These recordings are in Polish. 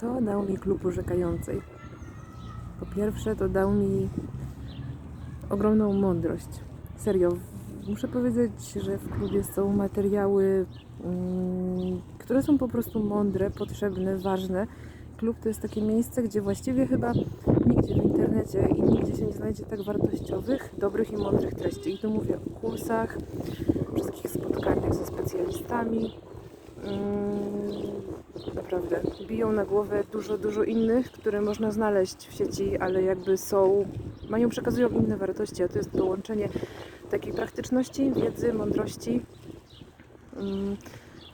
Co dał mi klub urzekającej? Po pierwsze, to dał mi ogromną mądrość. Serio, muszę powiedzieć, że w klubie są materiały, mm, które są po prostu mądre, potrzebne, ważne. Klub to jest takie miejsce, gdzie właściwie chyba nigdzie w internecie i nigdzie się nie znajdzie tak wartościowych, dobrych i mądrych treści. I tu mówię o kursach, wszystkich spotkaniach ze specjalistami. Naprawdę. Biją na głowę dużo, dużo innych, które można znaleźć w sieci, ale jakby są, mają, przekazują inne wartości, a to jest połączenie takiej praktyczności, wiedzy, mądrości mm,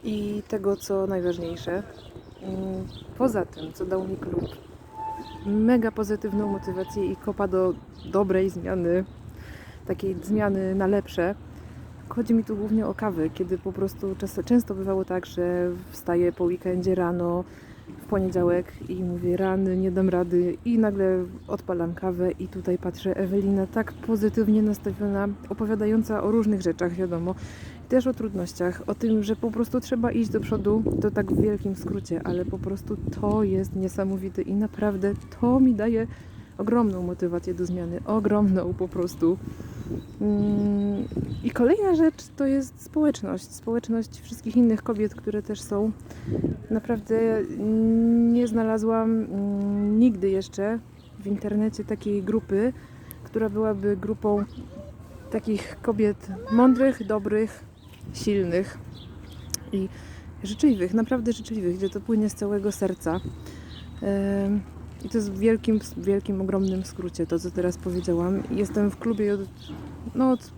i tego, co najważniejsze. Mm, Poza tym, co dał mi klub, mega pozytywną motywację i kopa do dobrej zmiany, takiej zmiany na lepsze. Chodzi mi tu głównie o kawę, kiedy po prostu często, bywało tak, że wstaję po weekendzie rano, w poniedziałek i mówię rany, nie dam rady i nagle odpalam kawę i tutaj patrzę Ewelina tak pozytywnie nastawiona, opowiadająca o różnych rzeczach, wiadomo, też o trudnościach, o tym, że po prostu trzeba iść do przodu, to tak w wielkim skrócie, ale po prostu to jest niesamowite i naprawdę to mi daje ogromną motywację do zmiany, ogromną po prostu. I kolejna rzecz to jest społeczność. Społeczność wszystkich innych kobiet, które też są. Naprawdę nie znalazłam mm, nigdy jeszcze w internecie takiej grupy, która byłaby grupą takich kobiet mądrych, dobrych, silnych i życzliwych, naprawdę życzliwych, gdzie to płynie z całego serca. I to jest w wielkim, wielkim, ogromnym skrócie to, co teraz powiedziałam. Jestem w klubie od, no, od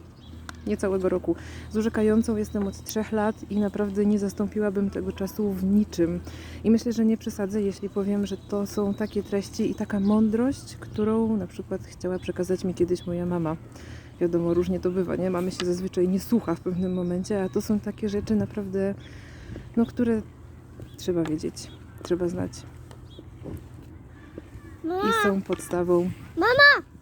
niecałego roku. Z urzekającą jestem od trzech lat i naprawdę nie zastąpiłabym tego czasu w niczym. I myślę, że nie przesadzę, jeśli powiem, że to są takie treści i taka mądrość, którą na przykład chciała przekazać mi kiedyś moja mama. Wiadomo, różnie to bywa, nie? Mamy się zazwyczaj nie słucha w pewnym momencie, a to są takie rzeczy naprawdę, no, które trzeba wiedzieć, trzeba znać Mama, i są podstawą mama,